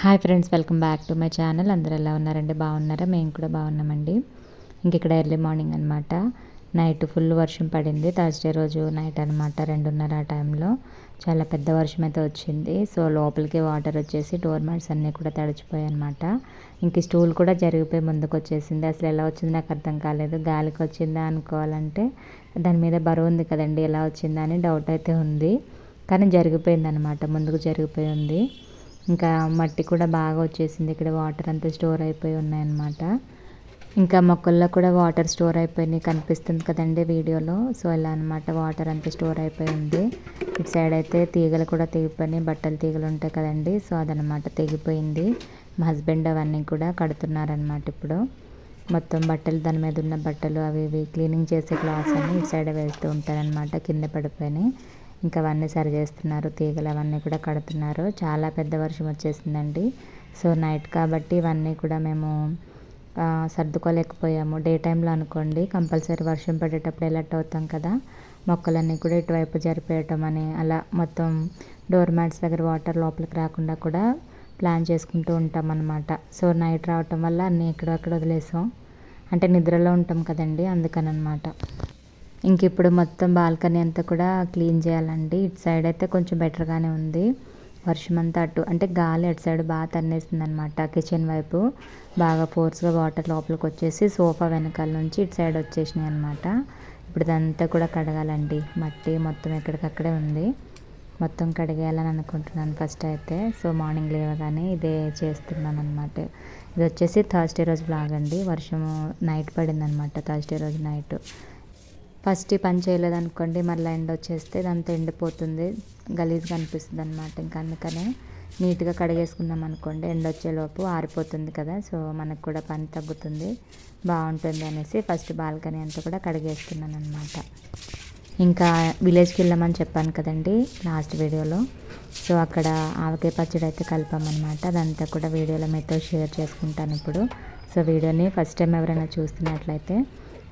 Hi friends welcome back to my channel. అందరు ఎలా ఉన్నారండి? బాగున్నారా? మేము కూడా బాగున్నామండి. ఇంక ఇక్కడ ఎర్లీ మార్నింగ్ అనమాట నైట్ ఫుల్ వర్షం పడింది. థర్స్డే రోజు నైట్ అనమాట రెండున్నర ఆ టైంలో. చాలా పెద్ద వర్షం అయితే వచ్చింది. సో లోపలికి వాటర్ వచ్చేసి డోర్ మ్యాట్స్ అన్నీ కూడా తడిచిపోయాయి అనమాట ఇంక స్టూల్ కూడా జరిగిపోయి ముందుకు వచ్చేసింది. అసలు ఎలా వచ్చింది నాకు అర్థం కాలేదు. గాలికి వచ్చిందా అనుకోవాలంటే దాని మీద బరువు ఉంది కదండి. ఎలా వచ్చిందా అని డౌట్ అయితే ఉంది. కానీ జరిగిపోయింది అనమాట ముందుకు జరిగిపోయి ఉంది. ఇంకా మట్టి కూడా బాగా వచ్చేసింది. ఇక్కడ వాటర్ అంతా స్టోర్ అయిపోయి ఉన్నాయన్నమాట. ఇంకా మొక్కల్లో కూడా వాటర్ స్టోర్ అయిపోయినాయి కనిపిస్తుంది కదండి వీడియోలో. సో ఇలా అనమాట వాటర్ అంతా స్టోర్ అయిపోయి ఉంది. ఇటు సైడ్ అయితే తీగలు కూడా తెగిపోయినాయి బట్టలు తీగలు ఉంటాయి కదండి. సో అదనమాట తెగిపోయింది. మా హస్బెండ్ అవన్నీ కూడా కడుతున్నారనమాట ఇప్పుడు. మొత్తం బట్టలు దాని మీద ఉన్న బట్టలు అవి ఇవి క్లీనింగ్ చేసే క్లాత్స్ అన్ని ఇటు సైడ్ వేస్తూ ఉంటారనమాట కింద పడిపోయినాయి. ఇంకా అవన్నీ సరి చేస్తున్నారు. తీగలు అవన్నీ కూడా కడుతున్నారు. చాలా పెద్ద వర్షం వచ్చేసిందండి. సో నైట్ కాబట్టి ఇవన్నీ కూడా మేము సర్దుకోలేకపోయాము. డే టైంలో అనుకోండి కంపల్సరీ వర్షం పడేటప్పుడు ఎలర్ట్ అవుతాం కదా. మొక్కలన్నీ కూడా ఇటువైపు జరిపేయటం అని అలా మొత్తం డోర్ మ్యాట్స్ దగ్గర వాటర్ లోపలికి రాకుండా కూడా ప్లాన్ చేసుకుంటూ ఉంటాం అనమాట సో నైట్ రావటం వల్ల అన్నీ ఎక్కడక్కడ వదిలేసాం. అంటే నిద్రలో ఉంటాం కదండి అందుకని అనమాట ఇంక ఇప్పుడు మొత్తం బాల్కనీ అంతా కూడా క్లీన్ చేయాలండి. ఇటు సైడ్ అయితే కొంచెం బెటర్గానే ఉంది. వర్షం అంతా అటు అంటే గాలి అటు సైడ్ బాగా తన్నేసింది అనమాట కిచెన్ వైపు. బాగా ఫోర్స్గా వాటర్ లోపలికి వచ్చేసి సోఫా వెనకాల నుంచి ఇటు సైడ్ వచ్చేసినాయి అనమాట. ఇప్పుడు ఇదంతా కూడా కడగాలండి. మట్టి మొత్తం ఎక్కడికక్కడే ఉంది. మొత్తం కడిగేయాలని అనుకుంటున్నాను ఫస్ట్ అయితే. సో మార్నింగ్ లేవగానే ఇదే చేస్తున్నాను అనమాట ఇది వచ్చేసి థర్స్డే రోజు బ్లాగ్ అండి. వర్షము నైట్ పడింది అనమాట థర్స్డే రోజు నైట్ ఫస్ట్ పని పని చేయలేదనుకోండి మళ్ళీ ఎండ వచ్చేస్తే ఇదంతా ఎండిపోతుంది గలీజ్గా అనిపిస్తుంది అనమాట ఇంకా అందుకనే నీట్గా కడిగేసుకుందాం అనుకోండి ఎండ వచ్చేలోపు ఆరిపోతుంది కదా సో మనకు కూడా పని తగ్గుతుంది బాగుంటుంది అనేసి ఫస్ట్ బాల్కనీ అంతా కూడా కడిగేస్తున్నాను అనమాట ఇంకా విలేజ్కి వెళ్ళామని చెప్పాను కదండి లాస్ట్ వీడియోలో. సో అక్కడ ఆవకాయ పచ్చడి అయితే కలిపామన్నమాట అదంతా కూడా వీడియోలో మీతో షేర్ చేసుకుంటాను ఇప్పుడు. సో వీడియోని ఫస్ట్ టైం ఎవరైనా చూస్తున్నట్లయితే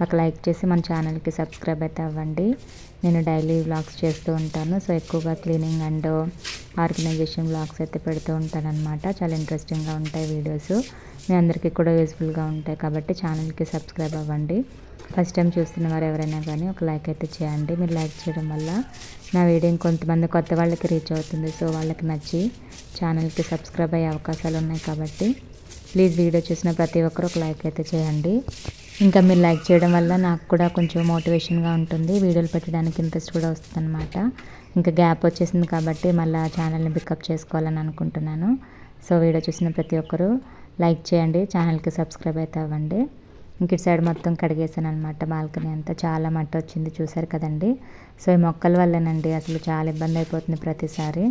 ఒక లైక్ చేసి మన ఛానల్కి సబ్స్క్రైబ్ అయితే అవ్వండి. నేను డైలీ వ్లాగ్స్ చేస్తూ ఉంటాను. సో ఎక్కువగా క్లీనింగ్ అండ్ ఆర్గనైజేషన్ వ్లాగ్స్ అయితే పెడుతూ ఉంటాను అనమాట చాలా ఇంట్రెస్టింగ్గా ఉంటాయి వీడియోస్. మీ అందరికీ కూడా యూస్ఫుల్గా ఉంటాయి కాబట్టి ఛానల్కి సబ్స్క్రైబ్ అవ్వండి. ఫస్ట్ టైం చూస్తున్న వారు ఎవరైనా కానీ ఒక లైక్ అయితే చేయండి. మీరు లైక్ చేయడం వల్ల నా వీడియో కొంతమంది కొత్త వాళ్ళకి రీచ్ అవుతుంది. సో వాళ్ళకి నచ్చి ఛానల్కి సబ్స్క్రైబ్ అయ్యే అవకాశాలు ఉన్నాయి కాబట్టి ప్లీజ్ వీడియో చూసిన ప్రతి ఒక్కరు ఒక లైక్ అయితే చేయండి. ఇంకా మీరు లైక్ చేయడం వల్ల నాకు కూడా కొంచెం మోటివేషన్గా ఉంటుంది. వీడియోలు పెట్టడానికి ఇంట్రెస్ట్ కూడా వస్తుంది అనమాట ఇంకా గ్యాప్ వచ్చేసింది కాబట్టి మళ్ళీ ఛానల్ని పికప్ చేసుకోవాలని అనుకుంటున్నాను. సో వీడియో చూసిన ప్రతి ఒక్కరూ లైక్ చేయండి. ఛానల్కి సబ్స్క్రైబ్ అయితే అవ్వండి. ఇంక ఇటు సైడ్ మొత్తం కడిగేసాను అనమాట బాల్కనీ అంతా. చాలా మట్టి వచ్చింది. చూసారు కదండి? సో ఈ మొక్కల వల్లేనండి అసలు చాలా ఇబ్బంది అయిపోతుంది ప్రతిసారి.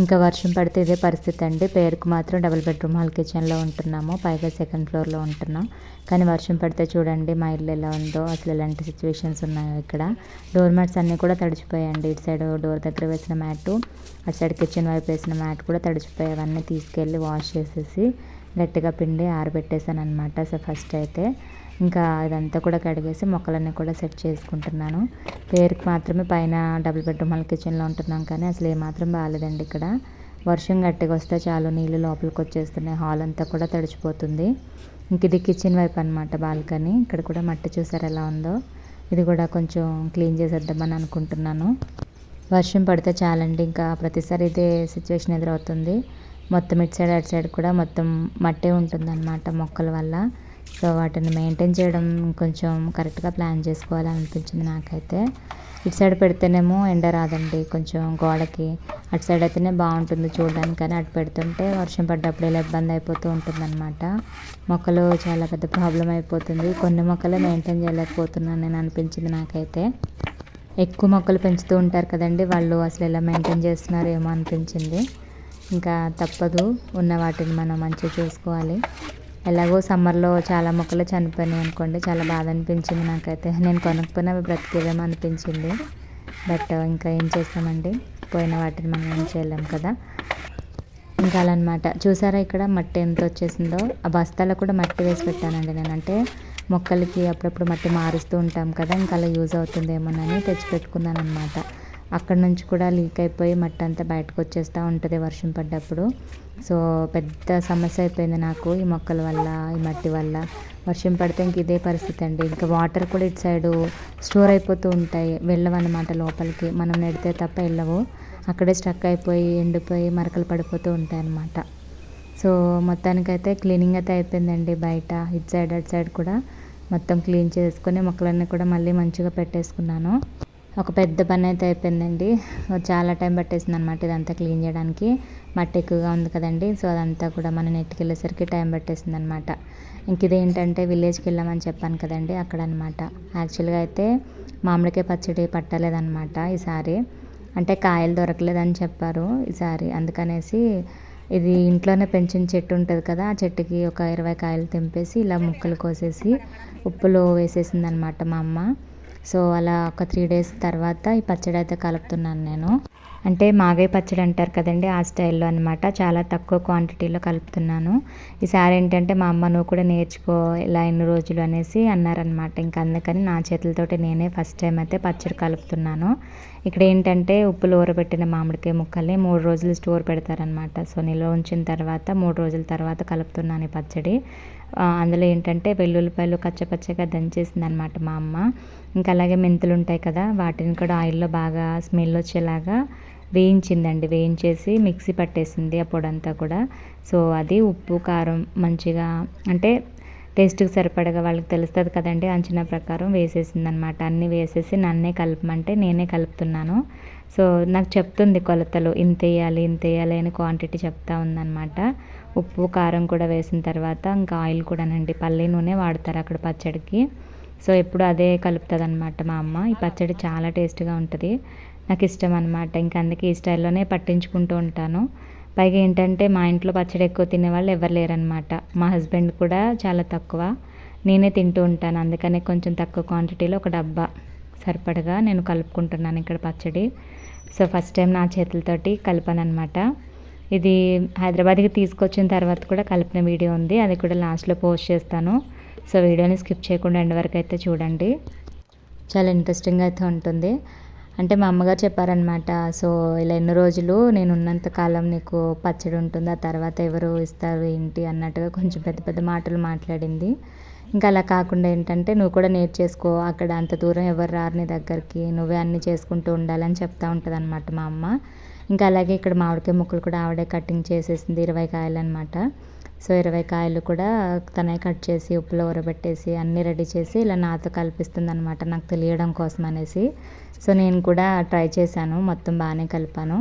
ఇంకా వర్షం పడితే ఇదే పరిస్థితి అండి. పేరుకు మాత్రం డబుల్ బెడ్రూమ్ హాల్ కిచెన్లో ఉంటున్నాము. పైగా సెకండ్ ఫ్లోర్లో ఉంటున్నాం. కానీ వర్షం పడితే చూడండి మా ఇల్లు ఎలా ఉందో అసలు ఎలాంటి సిచ్యువేషన్స్ ఉన్నాయో ఇక్కడ. డోర్ మ్యాట్స్ అన్నీ కూడా తడిచిపోయాయండి. ఇటు సైడ్ డోర్ దగ్గర వేసిన మ్యాట్ అటు సైడ్ కిచెన్ వైపు వేసిన మ్యాట్ కూడా తడిచిపోయాయి అవన్నీ తీసుకెళ్ళి వాష్ చేసేసి గట్టిగా పిండి ఆరబెట్టేసాను అనమాట సో ఫస్ట్ అయితే ఇంకా ఇదంతా కూడా కడిగేసి మొక్కలన్నీ కూడా సెట్ చేసుకుంటున్నాను. పేరుకి మాత్రమే పైన డబుల్ బెడ్రూమ్ హాల్ కిచెన్లో ఉంటున్నాం కానీ అసలు ఏమాత్రం బాగాలేదండి ఇక్కడ. వర్షం గట్టిగా వస్తే చాలు నీళ్ళు లోపలికి వచ్చేస్తున్నాయి. హాల్ అంతా కూడా తడిచిపోతుంది. ఇంక ఇది కిచెన్ వైపు అనమాట బాల్కనీ. ఇక్కడ కూడా మట్టి చూసారు ఎలా ఉందో? ఇది కూడా కొంచెం క్లీన్ చేసేద్దామని అనుకుంటున్నాను. వర్షం పడితే చాలండి. ఇంకా ప్రతిసారి ఇదే సిచ్యువేషన్ ఎదురవుతుంది. మొత్తం ఇటు సైడ్ అటు సైడ్ కూడా మొత్తం మట్టే ఉంటుందన్నమాట మొక్కల వల్ల. సో వాటిని మెయింటైన్ చేయడం కొంచెం కరెక్ట్గా ప్లాన్ చేసుకోవాలి అనిపించింది నాకైతే. ఇటు సైడ్ పెడితేనేమో ఎండ రాదండి కొంచెం గోడకి. అటు సైడ్ అయితేనే బాగుంటుంది చూడడానికి కానీ అటు పెడుతుంటే వర్షం పడ్డప్పుడు ఇలా ఇబ్బంది అయిపోతూ ఉంటుందన్నమాట. మొక్కలు చాలా పెద్ద ప్రాబ్లం అయిపోతుంది. కొన్ని మొక్కలే మెయింటైన్ చేయలేకపోతున్నాను నేను అనిపించింది నాకైతే. ఎక్కువ మొక్కలు పెంచుతూ ఉంటారు కదండి వాళ్ళు అసలు ఎలా మెయింటైన్ చేస్తున్నారు ఏమో అనిపించింది. ఇంకా తప్పదు ఉన్న వాటిని మనం మంచిగా చూసుకోవాలి. ఎలాగో సమ్మర్లో చాలా మొక్కలు చనిపోయినాయి అనుకోండి చాలా బాధ అనిపించింది నాకైతే. నేను కొనకపోయినా అవి బ్రతికేవేమో అనిపించింది. బట్ ఇంకా ఏం చేస్తామండి? పోయిన వాటిని మనం ఏం చేయలేం కదా. ఇంకా అలా అనమాట చూసారా ఇక్కడ మట్టి ఎంత వచ్చేసిందో? ఆ బస్తాలో కూడా మట్టి వేసి పెట్టానండి నేను. అంటే మొక్కలకి అప్పుడప్పుడు మట్టి మారుస్తూ ఉంటాం కదా ఇంకా అలా యూజ్ అవుతుందేమోనని తెచ్చిపెట్టుకున్నాను అనమాట అక్కడ నుంచి కూడా లీక్ అయిపోయి మట్టి అంతా బయటకు వచ్చేస్తూ ఉంటుంది వర్షం పడ్డప్పుడు. సో పెద్ద సమస్య అయిపోయింది నాకు ఈ మొక్కల వల్ల ఈ మట్టి వల్ల. వర్షం పడితే ఇంక ఇదే పరిస్థితి అండి. ఇంకా వాటర్ కూడా ఇటు సైడు స్టోర్ అయిపోతూ ఉంటాయి. వెళ్ళవన్నమాట లోపలికి. మనం నెడితే తప్ప వెళ్ళవు. అక్కడే స్టక్ అయిపోయి ఎండిపోయి మరకలు పడిపోతూ ఉంటాయి అన్నమాట సో మొత్తానికైతే క్లీనింగ్ అయితే అయిపోయిందండి బయట. ఇటు సైడ్ అటు సైడ్ కూడా మొత్తం క్లీన్ చేసుకొని మొక్కలన్నీ కూడా మళ్ళీ మంచిగా పెట్టేసుకున్నాను. ఒక పెద్ద పని అయితే అయిపోయిందండి. చాలా టైం పట్టేసింది అనమాట ఇదంతా క్లీన్ చేయడానికి. మట్టి ఎక్కువగా ఉంది కదండి సో అదంతా కూడా మన నెట్కి వెళ్ళేసరికి టైం పట్టేసింది అనమాట ఇంక ఇదేంటంటే విలేజ్కి వెళ్ళామని చెప్పాను కదండి అక్కడ అనమాట యాక్చువల్గా అయితే మామిడికాయ పచ్చడి పట్టలేదన్నమాట ఈసారి. అంటే కాయలు దొరకలేదని చెప్పారు ఈసారి. అందుకనేసి ఇది ఇంట్లోనే పెంచిన చెట్టు ఉంటుంది కదా ఆ చెట్టుకి ఒక ఇరవై కాయలు తెంపేసి ఇలా ముక్కలు కోసేసి ఉప్పులో వేసేసింది అనమాట మా అమ్మ. సో అలా ఒక త్రీ డేస్ తర్వాత ఈ పచ్చడి అయితే కలుపుతున్నాను నేను. అంటే మాగే పచ్చడి అంటారు కదండి ఆ స్టైల్లో అనమాట చాలా తక్కువ క్వాంటిటీలో కలుపుతున్నాను. ఈసారి ఏంటంటే మా అమ్మ నువ్వు కూడా నేర్చుకో ఇలా ఎన్ని రోజులు అనేసి అన్నారనమాట ఇంకా అందుకని నా చేతులతోటి నేనే ఫస్ట్ టైం అయితే పచ్చడి కలుపుతున్నాను. ఇక్కడ ఏంటంటే ఉప్పులు ఊరబెట్టిన మామిడికాయ ముక్కల్ని మూడు రోజులు స్టోర్ పెడతారనమాట సో నిల్వ ఉంచిన తర్వాత మూడు రోజుల తర్వాత కలుపుతున్నాను ఈ పచ్చడి. అందులో ఏంటంటే వెల్లుల్లిపాయలు కచ్చపచ్చగా దంచేసింది అనమాట మా అమ్మ. ఇంకా అలాగే మెంతులు ఉంటాయి కదా వాటిని కూడా ఆయిల్లో బాగా స్మెల్ వచ్చేలాగా వేయించిందండి. వేయించేసి మిక్సీ పట్టేసింది ఆ పొడంతా కూడా. సో అది ఉప్పు కారం మంచిగా అంటే టేస్ట్కి సరిపడగా వాళ్ళకి తెలుస్తుంది కదండి అంచనా ప్రకారం వేసేసింది అనమాట అన్నీ వేసేసి నన్నే కలపమంటే నేనే కలుపుతున్నాను. సో నాకు చెప్తుంది కొలతలు ఇంత వేయాలి ఇంత వేయాలి అని క్వాంటిటీ చెప్తా ఉందన్నమాట ఉప్పు కారం కూడా వేసిన తర్వాత ఇంకా ఆయిల్ కూడానండి. పల్లి నూనె వాడతారు అక్కడ పచ్చడికి. సో ఎప్పుడు అదే కలుపుతుంది అనమాట మా అమ్మ. ఈ పచ్చడి చాలా టేస్ట్గా ఉంటుంది. నాకు ఇష్టం అనమాట ఇంకా అందుకే ఈ స్టైల్లోనే పట్టించుకుంటూ ఉంటాను. పైగా ఏంటంటే మా ఇంట్లో పచ్చడి ఎక్కువ తినేవాళ్ళు ఎవరు లేరనమాట మా హస్బెండ్ కూడా చాలా తక్కువ. నేనే తింటూ ఉంటాను. అందుకనే కొంచెం తక్కువ క్వాంటిటీలో ఒక డబ్బా సరిపడగా నేను కలుపుకుంటున్నాను ఇక్కడ పచ్చడి. సో ఫస్ట్ టైం నా చేతులతోటి కలిపాను అనమాట ఇది హైదరాబాద్కి తీసుకొచ్చిన తర్వాత కూడా కలిపిన వీడియో ఉంది. అది కూడా లాస్ట్లో పోస్ట్ చేస్తాను. సో వీడియోని స్కిప్ చేయకుండా ఎండ్ వరకు అయితే చూడండి. చాలా ఇంట్రెస్టింగ్ అయితే ఉంటుంది. అంటే మా అమ్మగారు చెప్పారనమాట సో ఇలా ఎన్ని రోజులు నేను ఉన్నంత కాలం నీకు పచ్చడి ఉంటుంది ఆ తర్వాత ఎవరు ఇస్తారు ఏంటి? అన్నట్టుగా కొంచెం పెద్ద పెద్ద మాటలు మాట్లాడింది. ఇంకా అలా కాకుండా ఏంటంటే నువ్వు కూడా నేర్చేసుకో అక్కడ అంత దూరం ఎవరు రారు నీ దగ్గరికి నువ్వే అన్నీ చేసుకుంటూ ఉండాలని చెప్తా ఉంటుంది అనమాట మా అమ్మ. ఇంకా అలాగే ఇక్కడ మామిడికాయ ముక్కలు కూడా ఆవిడే కటింగ్ చేసేసింది ఇరవై కాయలు అనమాట సో ఇరవై కాయలు కూడా తనే కట్ చేసి ఉప్పులో ఊరబెట్టేసి అన్నీ రెడీ చేసి ఇలా నాతో కల్పిస్తుంది అనమాట నాకు తెలియడం కోసం అనేసి. సో నేను కూడా ట్రై చేశాను మొత్తం బాగానే కలిపాను.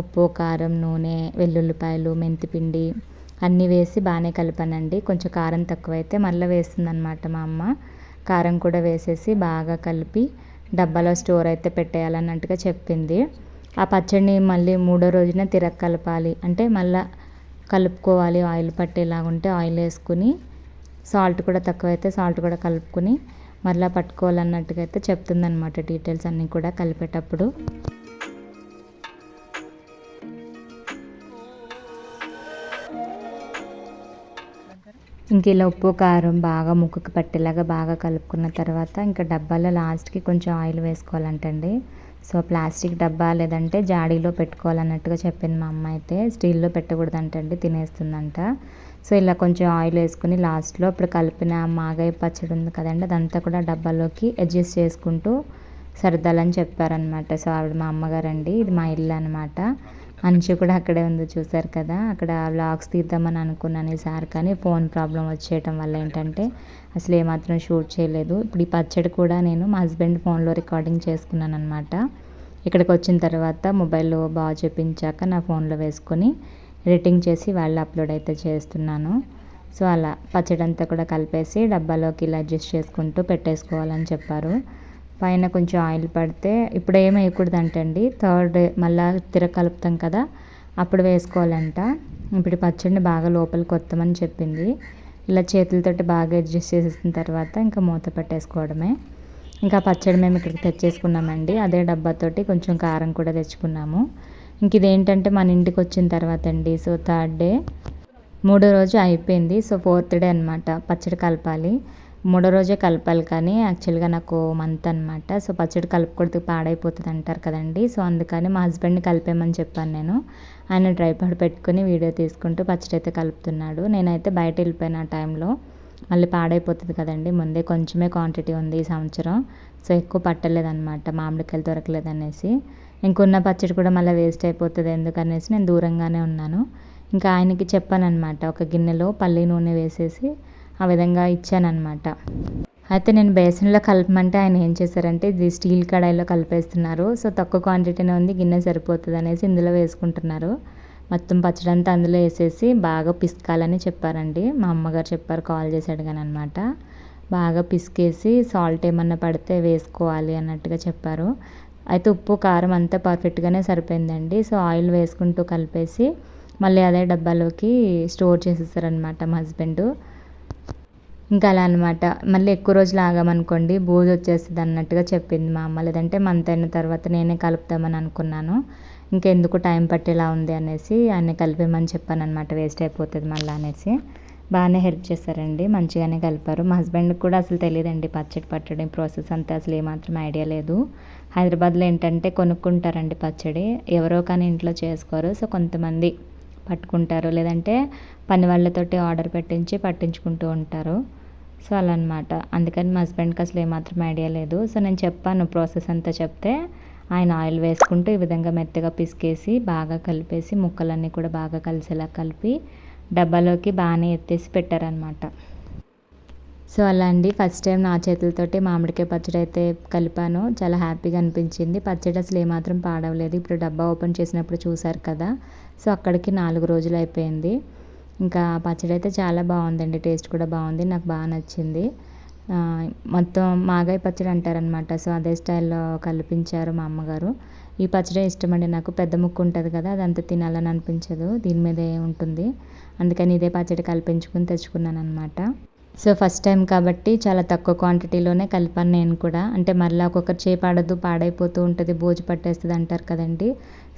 ఉప్పు కారం నూనె వెల్లుల్లిపాయలు మెంతిపిండి అన్నీ వేసి బాగానే కలిపానండి. కొంచెం కారం తక్కువైతే మళ్ళీ వేస్తుంది అనమాట మా అమ్మ. కారం కూడా వేసేసి బాగా కలిపి డబ్బాలో స్టోర్ అయితే పెట్టేయాలన్నట్టుగా చెప్పింది. ఆ పచ్చడిని మళ్ళీ మూడో రోజున తిరగ కలపాలి. అంటే మళ్ళీ కలుపుకోవాలి. ఆయిల్ పట్టేలాగా ఉంటే ఆయిల్ వేసుకుని సాల్ట్ కూడా తక్కువైతే సాల్ట్ కూడా కలుపుకుని మళ్ళీ పట్టుకోవాలన్నట్టుగా అయితే చెప్తుందనమాట డీటెయిల్స్ అన్నీ కూడా కలిపేటప్పుడు. ఇంక ఇలా ఉప్పు కారం బాగా ముక్కుకి పట్టేలాగా బాగా కలుపుకున్న తర్వాత ఇంకా డబ్బాలో లాస్ట్కి కొంచెం ఆయిల్ వేసుకోవాలంటండి. సో ప్లాస్టిక్ డబ్బా లేదంటే జాడీలో పెట్టుకోవాలన్నట్టుగా చెప్పింది మా అమ్మ అయితే. స్టీల్లో పెట్టకూడదంటండి తినేస్తుందంట. సో ఇలా కొంచెం ఆయిల్ వేసుకుని లాస్ట్లో ఇప్పుడు కలిపిన మాగాయ పచ్చడి ఉంది కదండి అదంతా కూడా డబ్బాలోకి అడ్జస్ట్ చేసుకుంటూ సర్దాలని చెప్పారనమాట సో ఆవిడ మా అమ్మగారండి ఇది మా ఇల్లు అనమాట మంచి కూడా అక్కడే ఉంది చూసారు కదా. అక్కడ వ్లాగ్స్ తీద్దామని అనుకున్నాను. ఈసారి కానీ ఫోన్ ప్రాబ్లం వచ్చేయటం వల్ల ఏంటంటే అసలు ఏమాత్రం షూట్ చేయలేదు. ఇప్పుడు ఈ పచ్చడి కూడా నేను మా హస్బెండ్ ఫోన్లో రికార్డింగ్ చేసుకున్నాను అనమాట ఇక్కడికి వచ్చిన తర్వాత మొబైల్లో బాగా చూపించాక నా ఫోన్లో వేసుకొని ఎడిటింగ్ చేసి వాళ్ళు అప్లోడ్ అయితే చేస్తున్నాను. సో అలా పచ్చడి అంతా కూడా కలిపేసి డబ్బాలోకి ఇలా అడ్జస్ట్ చేసుకుంటూ పెట్టేసుకోవాలని చెప్పారు. పైన కొంచెం ఆయిల్ పడితే ఇప్పుడు ఏమి వేయకూడదు అంటండి థర్డ్ మళ్ళా తిర కలుపుతాం కదా అప్పుడు వేసుకోవాలంట. ఇప్పుడు పచ్చడిని బాగా లోపలికి కొత్తమని చెప్పింది. ఇలా చేతులతోటి బాగా అడ్జస్ట్ చేసేసిన తర్వాత ఇంకా మూత పెట్టేసుకోవడమే. ఇంకా పచ్చడి మేము ఇక్కడికి తెచ్చేసుకున్నామండి. అదే డబ్బాతోటి కొంచెం కారం కూడా తెచ్చుకున్నాము. ఇంక ఇదేంటంటే మన ఇంటికి వచ్చిన తర్వాత అండి సో థర్డ్ డే. మూడో రోజు అయిపోయింది. సో ఫోర్త్ డే అనమాట పచ్చడి కలపాలి. మూడో రోజే కలపాలి కానీ యాక్చువల్గా నాకు మంత్ అనమాట సో పచ్చడి కలుపుకొడితే పాడైపోతుంది అంటారు కదండి. సో అందుకని మా హస్బెండ్ని కలిపేమని చెప్పాను నేను. ఆయన ట్రైపాడ్ పెట్టుకుని వీడియో తీసుకుంటూ పచ్చడి అయితే కలుపుతున్నాడు. నేనైతే బయట వెళ్ళిపోయిన ఆ టైంలో మళ్ళీ పాడైపోతుంది కదండి. ముందే కొంచెమే క్వాంటిటీ ఉంది ఈ సంవత్సరం. సో ఎక్కువ పట్టలేదన్నమాట. మామిడికాయలు దొరకలేదు అనేసి ఇంకున్న పచ్చడి కూడా మళ్ళీ వేస్ట్ అయిపోతుంది ఎందుకనేసి నేను దూరంగానే ఉన్నాను. ఇంకా ఆయనకి చెప్పానన్నమాట. ఒక గిన్నెలో పల్లి నూనె వేసేసి ఆ విధంగా ఇచ్చానమాట అయితే నేను బేసన్లో కలపమంటే ఆయన ఏం చేశారంటే ఇది స్టీల్ కడాయిలో కలిపేస్తున్నారు. సో తక్కువ క్వాంటిటీనే ఉంది గిన్నె సరిపోతుంది అనేసి ఇందులో వేసుకుంటున్నారు. మొత్తం పచ్చడి అంతా అందులో వేసేసి బాగా పిసకాలని చెప్పారండి. మా అమ్మగారు చెప్పారు కాల్ చేసి అడిగాను అనమాట బాగా పిసికేసి సాల్ట్ ఏమన్నా పడితే వేసుకోవాలి అన్నట్టుగా చెప్పారు. అయితే ఉప్పు కారం అంతా పర్ఫెక్ట్గానే సరిపోయిందండి. సో ఆయిల్ వేసుకుంటూ కలిపేసి మళ్ళీ అదే డబ్బాలోకి స్టోర్ చేసేసారనమాట మా హస్బెండ్. ఇంకా అలా అనమాట మళ్ళీ ఎక్కువ రోజులు ఆగామనుకోండి బూజు వచ్చేస్తుంది అన్నట్టుగా చెప్పింది మా అమ్మ. లేదంటే మంత్ అయిన తర్వాత నేనే కలుపుతామని అనుకున్నాను. ఇంకెందుకు టైం పట్టేలా ఉంది అనేసి ఆయన కలిపేమని చెప్పాను అనమాట వేస్ట్ అయిపోతుంది మళ్ళీ అనేసి. బాగానే హెల్ప్ చేశారండి మంచిగానే కలిపారు. మా హస్బెండ్కి కూడా అసలు తెలియదండి పచ్చడి పట్టడం ప్రాసెస్ అంతా. అసలు ఏమాత్రం ఐడియా లేదు. హైదరాబాద్లో ఏంటంటే కొనుక్కుంటారండి పచ్చడి. ఎవరో కానీ ఇంట్లో చేసుకోరు. సో కొంతమంది పట్టుకుంటారు లేదంటే పని వాళ్ళతోటి ఆర్డర్ పెట్టించి పట్టించుకుంటూ ఉంటారు. సో అలా అనమాట అందుకని మా హస్బెండ్కి అసలు ఏమాత్రం ఐడియా లేదు. సో నేను చెప్పాను ప్రాసెస్ అంతా చెప్తే ఆయన ఆయిల్ వేసుకుంటూ ఈ విధంగా మెత్తగా పిసికేసి బాగా కలిపేసి ముక్కలన్నీ కూడా బాగా కలిసేలా కలిపి డబ్బాలోకి బాగానే ఎత్తేసి పెట్టారనమాట. సో అలా అండి ఫస్ట్ టైం నా చేతులతోటి మామిడికాయ పచ్చడి అయితే కలిపాను. చాలా హ్యాపీగా అనిపించింది. పచ్చడి అసలు ఏమాత్రం పాడవలేదు. ఇప్పుడు డబ్బా ఓపెన్ చేసినప్పుడు చూసారు కదా. సో అక్కడికి నాలుగు రోజులు అయిపోయింది. ఇంకా పచ్చడి అయితే చాలా బాగుందండి. టేస్ట్ కూడా బాగుంది. నాకు బాగా నచ్చింది. మొత్తం మాగాయ పచ్చడి అంటారనమాట సో అదే స్టైల్లో కలిపించారు మా అమ్మగారు. ఈ పచ్చడి ఇష్టమండి నాకు. పెద్ద ముక్కు ఉంటుంది కదా అదంతా తినాలని అనిపించదు. దీని మీదే ఉంటుంది. అందుకని ఇదే పచ్చడి కల్పించుకుని తెచ్చుకున్నాను అనమాట సో ఫస్ట్ టైం కాబట్టి చాలా తక్కువ క్వాంటిటీలోనే కలిపాను నేను కూడా. అంటే మళ్ళీ ఒక్కొక్కరు చేపాడద్దు పాడైపోతూ ఉంటుంది బోజు పట్టేస్తుంది అంటారు కదండి.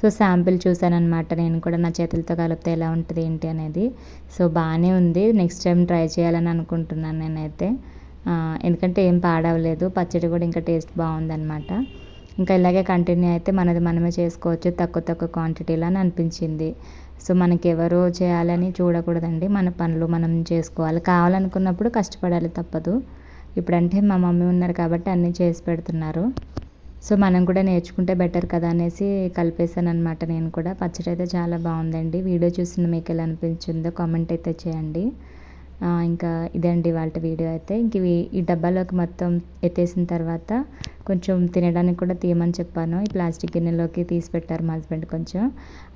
సో శాంపిల్ చూశానమాట నేను కూడా నా చేతులతో కలిపితే ఎలా ఉంటుంది ఏంటి అనేది. సో బాగానే ఉంది నెక్స్ట్ టైం ట్రై చేయాలని అనుకుంటున్నాను నేనైతే. ఎందుకంటే ఏం పాడవలేదు పచ్చడి కూడా ఇంకా టేస్ట్ బాగుందన్నమాట. ఇంకా ఇలాగే కంటిన్యూ అయితే మనది మనమే చేసుకోవచ్చు తక్కువ తక్కువ క్వాంటిటీలో అని అనిపించింది. సో మనకెవరో చేయాలని చూడకూడదండి. మన పనులు మనం చేసుకోవాలి. కావాలనుకున్నప్పుడు కష్టపడాలి తప్పదు. ఇప్పుడంటే మా మమ్మీ ఉన్నారు కాబట్టి అన్నీ చేసి పెడుతున్నారు. సో మనం కూడా నేర్చుకుంటే బెటర్ కదా అనేసి కలిపేశాను అనమాట నేను కూడా. పచ్చడి అయితే చాలా బాగుందండి. వీడియో చూసిన మీకు ఎలా అనిపించిందో కామెంట్ అయితే చేయండి. ఇంకా ఇదండి వాళ్ళ వీడియో అయితే. ఇంక ఇవి ఈ డబ్బాలోకి మొత్తం ఎత్తేసిన తర్వాత కొంచెం తినడానికి కూడా తీయమని చెప్పాను. ఈ ప్లాస్టిక్ గిన్నెలోకి తీసి పెట్టారు మా హస్బెండ్ కొంచెం.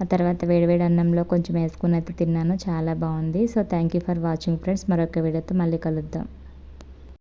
ఆ తర్వాత వేడివేడి అన్నంలో కొంచెం వేసుకుని అయితే తిన్నాను. చాలా బాగుంది. So thank you for watching friends మరొక వీడియోతో మళ్ళీ కలుద్దాం.